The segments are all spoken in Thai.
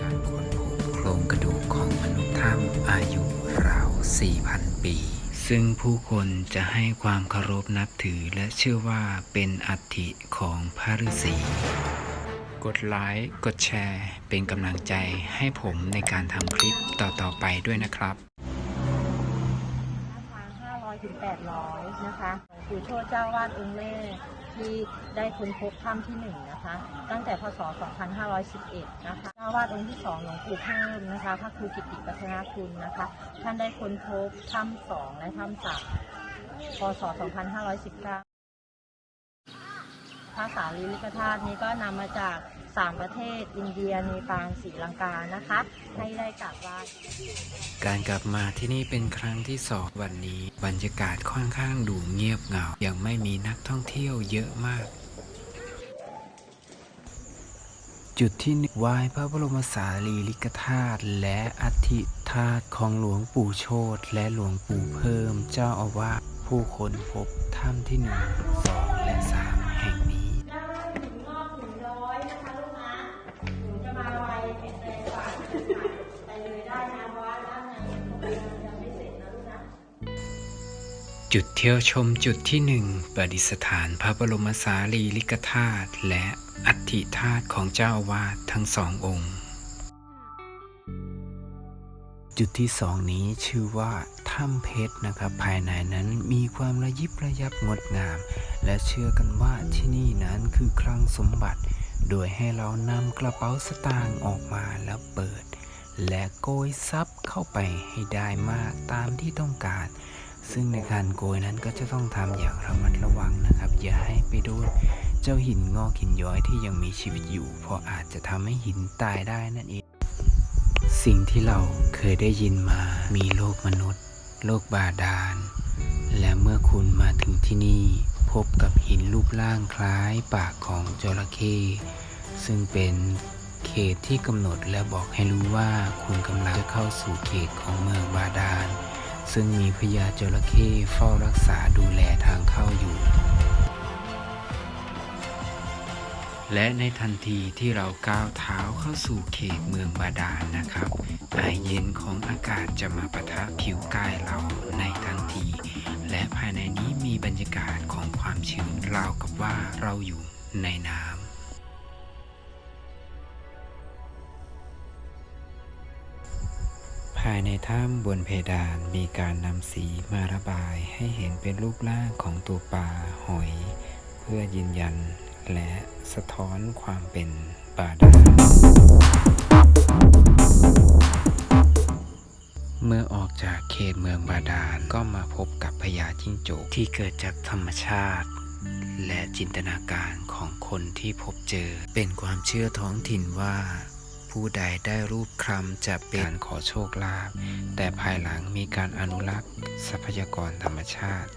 การค้นพบโครงกระดูกของมนุษย์ถ้ำอายุราว 4,000 ปี ซึ่งผู้คนจะให้ความเคารพนับถือและเชื่อว่าเป็นอัฐิของพระฤาษีกดไลค์ กดแชร์ เป็นกำลังใจให้ผมในการทำคลิปต่อ ๆ ไปด้วยนะครับราคา500-800 นะคะคือโชติเจ้าวาดองค์แม่ ที่ได้ค้นพบถ้ำที่หนึ่งนะคะ ตั้งแต่พศ 2511 นะคะเจ้าวาดองค์ที่สองหลวงปู่เพิ่มนะคะพระครูกิติปัฒนาคุณนะคะ ท่านได้ค้นพบถ้ำสองและถ้ำสามพศ 2519 ภาษาลิลิกธาตุนี้ก็นำมาจากสามประเทศอินเดียเนปาลศรีลังกานะคะ ให้ได้กราบไหว้การกลับมาที่นี่เป็นครั้งที่สองวันนี้ บรรยากาศค่อนข้างดูเงียบเหงา ยังไม่มีนักท่องเที่ยวเยอะมาก จุดที่นึ่งไหว้พระบรมสารีริกธาตุและอัฐิธาตุของหลวงปู่โชตและหลวงปู่เพิ่มเจ้าอาวาสผู้คนพบถ้ำที่หนึ่งสองและสาม จนะลูกนะจุดเที่ยวชมจุดที่หนึ่งประดิษฐานพระบรมสารีริกธาตุและอัฐิธาตุของเจ้าอาวาสทั้งสององค์ จุดที่สองนี้ชื่อว่าถ้ำเพชรนะครับ ภายในนั้นมีความระยิบระยับงดงาม และเชื่อกันว่าที่นี่นั้นคือคลังสมบัติ โดยให้เรานำกระเป๋าสตางค์ออกมาแล้วเปิด และโกยซับเข้าไปให้ได้มากตามที่ต้องการ ซึ่งในการโกยนั้นก็จะต้องทำอย่างระมัดระวังนะครับ อย่าให้ไปโดนเจ้าหินงอกหินย้อยที่ยังมีชีวิตอยู่ เพราะอาจจะทำให้หินตายได้นั่นเอง สิ่งที่เราเคยได้ยินมามีโลกมนุษย์ โลกบาดาล และเมื่อคุณมาถึงที่นี่พบกับหินรูปร่างคล้ายปากของจระเข้ซึ่งเป็น เขตที่กำหนดและบอกให้รู้ว่าคุณกำลังจะเข้าสู่เขตของเมืองบาดาล ซึ่งมีพญาจระเข้เฝ้ารักษาดูแลทางเข้าอยู่ และในทันทีที่เราก้าวเท้าเข้าสู่เขตเมืองบาดาลนะครับไอเย็นของอากาศจะมาปะทะผิวกายเราในทันที และภายในนี้มีบรรยากาศของความชื้นราวกับว่าเราอยู่ในน้ำายในถ้ำบนเพดานมีการนำสีมาระบายให้เห็นเป็นรูปร่างของตัวปลาหอย เพื่อยืนยันและสะท้อนความเป็นบาดาลเมื่อออกจากเขตเมืองบาดาลก็มาพบกับพญาจิ้งจกที่เกิดจากธรรมชาติ และจินตนาการของคนที่พบเจอ เป็นความเชื่อท้องถิ่นว่า ผู้ใดได้รูปคลำจะเป็นการขอโชคลาภแต่ภายหลังมีการอนุรักษ์ ทรัพยากรธรรมชาติ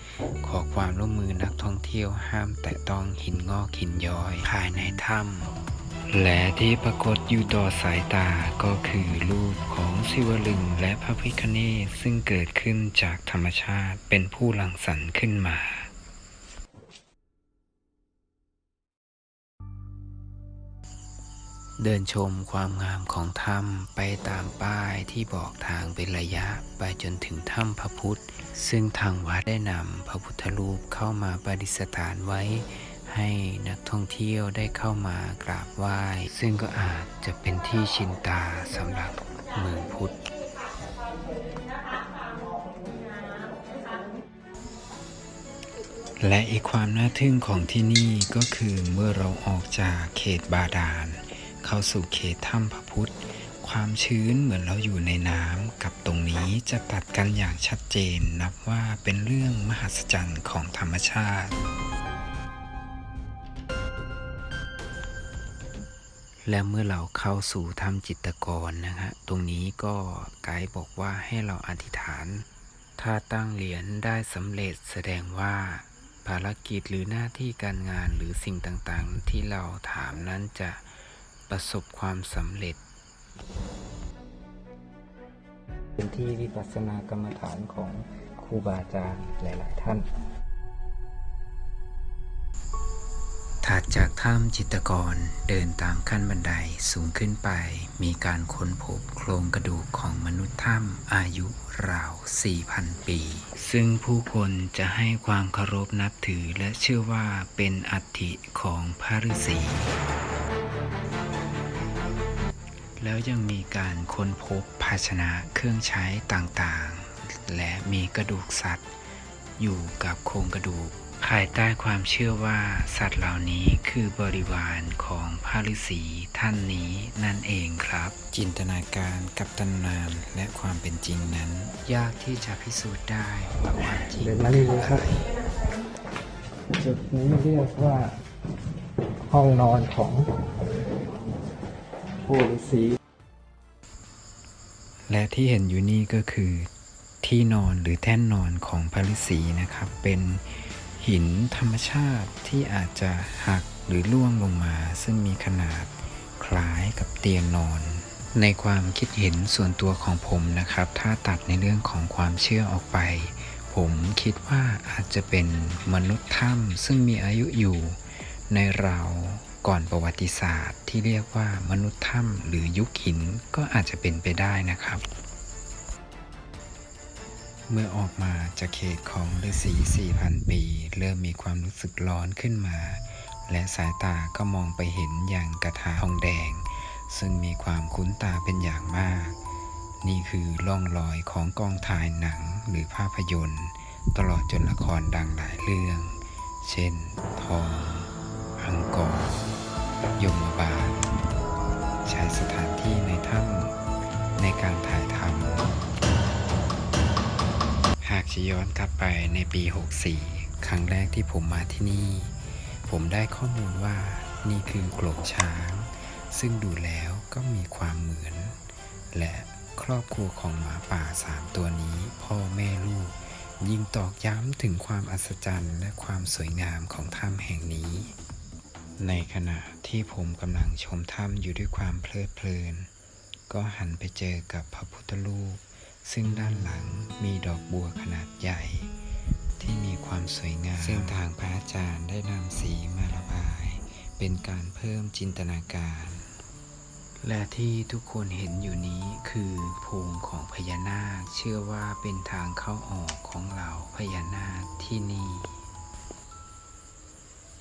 ขอความร่วมมือนักท่องเที่ยวห้ามแตะต้องหินงอกหินย้อย ภายในถ้ำและที่ปรากฏอยู่ต่อสายตาก็คือรูปของศิวลึงและพระพิคเนศซึ่งเกิดขึ้นจากธรรมชาติเป็นผู้หลังสรรค์ขึ้นมา เดินชมความงามของถ้ำไปตามป้ายที่บอกทางเป็นระยะไปจนถึงถ้ำพระพุทธ ซึ่งทางวัดได้นำพระพุทธรูปเข้ามาประดิษฐานไว้ ให้นักท่องเที่ยวได้เข้ามากราบไหว้ ซึ่งก็อาจจะเป็นที่ชินตาสำหรับเมืองพุทธและอีกความน่าทึ่งของที่นี่ก็คือเมื่อเราออกจากเขตบาดาล เข้าสู่เขตถ้ำพระพุทธ ความชื้นเหมือนเราอยู่ในน้ำกับตรงนี้จะตัดกันอย่างชัดเจนนับว่าเป็นเรื่องมหัศจรรย์ของธรรมชาติ และเมื่อเราเข้าสู่ถ้ำจิตกรนะฮะตรงนี้ก็ไกด์บอกว่าให้เราอธิษฐาน ถ้าตั้งเหรียญได้สำเร็จแสดงว่าภารกิจหรือหน้าที่การงานหรือสิ่งต่างๆ ที่เราถามนั้นจะ ประสบความสำเร็จ เป็นที่วิปัสสนากรรมฐานของครูบาอาจารย์หลาย ๆ ท่านถ้ากจากถ้ำจิตรกรเดินตามขั้นบันไดสูงขึ้นไป มีการค้นพบโครงกระดูกของมนุษย์ถ้ำอายุราว 4,000 ปี ซึ่งผู้คนจะให้ความเคารพนับถือและเชื่อว่าเป็นอัฐิของพระฤาษี แล้วยังมีการค้นพบภาชนะเครื่องใช้ต่างๆ และมีกระดูกสัตว์ อยู่กับโครงกระดูกภายใต้ความเชื่อว่าสัตว์เหล่านี้คือบริวารของพระฤาษีท่านนี้นั่นเองครับ จินตนาการกับตำนานและความเป็นจริงนั้น ยากที่จะพิสูจน์ได้ว่าความจริงเดินมานี่เลยครับจุดนี้เรียกว่า ห้องนอนของ ผู้ฤาษีและที่เห็นอยู่นี่ก็คือที่นอนหรือแท่นนอนของพระฤาษีนะครับ เป็นหินธรรมชาติที่อาจจะหักหรือล่วงลงมา ซึ่งมีขนาดคล้ายกับเตียงนอน ในความคิดเห็นส่วนตัวของผมนะครับ ถ้าตัดในเรื่องของความเชื่อออกไป ผมคิดว่าอาจจะเป็นมนุษย์ถ้ำซึ่งมีอายุอยู่ในราว ก่อนประวัติศาสตร์ที่เรียกว่ามนุษย์ถ้ำหรือยุคหินก็อาจจะเป็นไปได้นะครับ เมื่อออกมาจากเขตของฤาษี 4,000 ปี เริ่มมีความรู้สึกร้อนขึ้นมา และสายตาก็มองไปเห็นอย่างกระทาทองแดง ซึ่งมีความคุ้นตาเป็นอย่างมาก นี่คือร่องรอยของกองถ่ายหนังหรือภาพยนตร์ ตลอดจนละครดังหลายเรื่อง เช่น ทองอังกอร์ ยมบาลใช้สถานที่ในถ้ำในการถ่ายทำหากจะย้อนกลับไปในปี 64 ครั้งแรกที่ผมมาที่นี่ ผมได้ข้อมูลว่านี่คือโกลกช้าง ซึ่งดูแล้วก็มีความเหมือน และครอบครัวของหมาป่าสามตัวนี้ พ่อแม่ลูก ยิ่งตอกย้ำถึงความอัศจรรย์และความสวยงามของถ้ำแห่งนี้ ในขณะที่ผมกำลังชมถ้ำอยู่ด้วยความเพลิดเพลิน ก็หันไปเจอกับพระพุทธรูป ซึ่งด้านหลังมีดอกบัวขนาดใหญ่ ที่มีความสวยงาม ซึ่งทางพระอาจารย์ได้นำสีมาระบาย เป็นการเพิ่มจินตนาการ และที่ทุกคนเห็นอยู่นี้คือโพงของพญานาค เชื่อว่าเป็นทางเข้าออกของเหล่าพญานาคที่นี่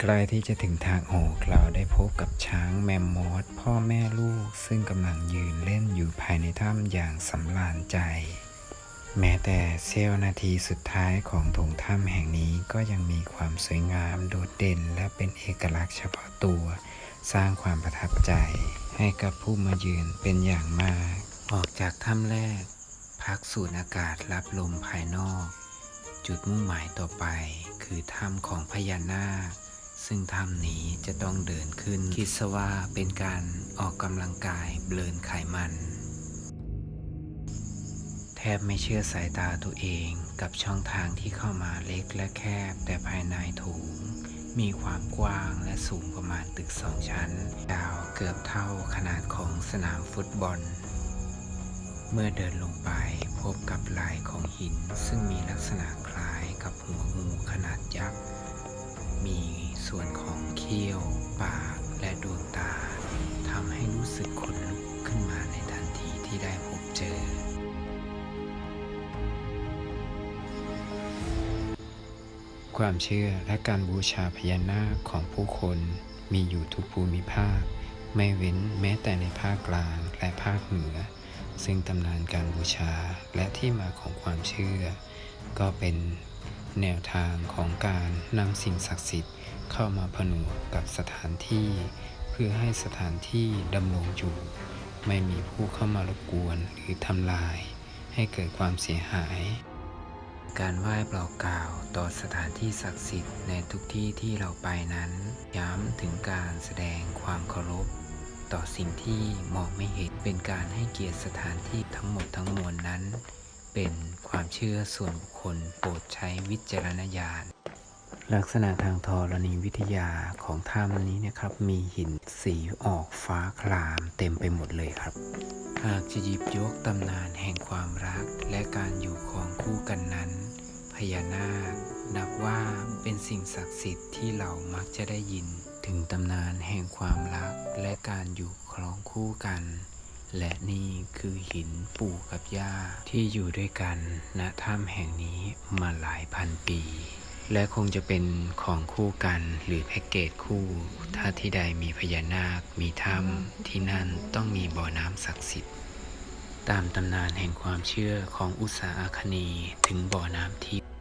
ใกล้ที่จะถึงทางออกเราได้พบกับช้างแมมมอสพ่อแม่ลูก ซึ่งกำลังยืนเล่นอยู่ภายในถ้ำอย่างสำราญใจ แม้แต่เสี้ยวนาทีสุดท้ายของถงถ้ำแห่งนี้ก็ยังมีความสวยงามโดดเด่น และเป็นเอกลักษณ์เฉพาะตัว สร้างความประทับใจ ให้กับผู้มายืนเป็นอย่างมาก ออกจากถ้ำแรก พักสูดอากาศรับลมภายนอก จุดมุ่งหมายต่อไปคือถ้ำของพญานาค ซึ่งถ้ำนี้จะต้องเดินขึ้น คิดซะว่าเป็นการออกกำลังกายเบลนไขมัน แทบไม่เชื่อสายตาตัวเองกับช่องทางที่เข้ามาเล็กและแคบ แต่ภายในถุงมีความกว้างและสูงประมาณตึกสองชั้น ยาวเกือบเท่าขนาดของสนามฟุตบอลเมื่อเดินลงไปพบกับลายของหินซึ่งมีลักษณะคล้ายกับหัวงูขนาดยักษ์ มี ส่วนของเขี้ยว ปาก และดวงตาทำให้รู้สึกขนลุกขึ้นมาในทันทีที่ได้พบเจอ ความเชื่อและการบูชาพญานาคของผู้คนมีอยู่ทุกภูมิภาค ไม่เว้นแม้แต่ในภาคกลางและภาคเหนือ ซึ่งตำนานการบูชาและที่มาของความเชื่อ ก็เป็นแนวทางของการนำสิ่งศักดิ์สิทธิ์ เข้ามาผนวกกับสถานที่ เพื่อให้สถานที่ดำรงอยู่ ไม่มีผู้เข้ามารบกวนหรือทำลาย ให้เกิดความเสียหาย การไหว้เปล่ากล่าวต่อสถานที่ศักดิ์สิทธิ์ในทุกที่ที่เราไปนั้น ย้ำถึงการแสดงความเคารพต่อสิ่งที่มองไม่เห็นเป็นการให้เกียรติสถานที่ทั้งหมดทั้งมวลนั้น เป็นความเชื่อส่วนบุคคลโปรดใช้วิจารณญาณ ลักษณะทางธรณีวิทยาของถ้ำนี้นะครับ มีหินสีออกฟ้าครามเต็มไปหมดเลยครับ หากจะหยิบยกตำนานแห่งความรักและการอยู่ครองคู่กันนั้น พญานาค นับว่าเป็นสิ่งศักดิ์สิทธิ์ที่เรามักจะได้ยิน ถึงตำนานแห่งความรักและการอยู่ครองคู่กัน และนี่คือหินปู่กับย่าที่อยู่ด้วยกันณถ้ำแห่งนี้มาหลายพันปี และคงจะเป็นของคู่กันหรือแพ็กเกจคู่ ถ้าที่ใดมีพญานาค มีถ้ำที่นั่นต้องมีบ่อน้ำศักดิ์สิทธิ์ ตามตำนานแห่งความเชื่อของอุษาอาคณีถึงบ่อน้ำทิพย์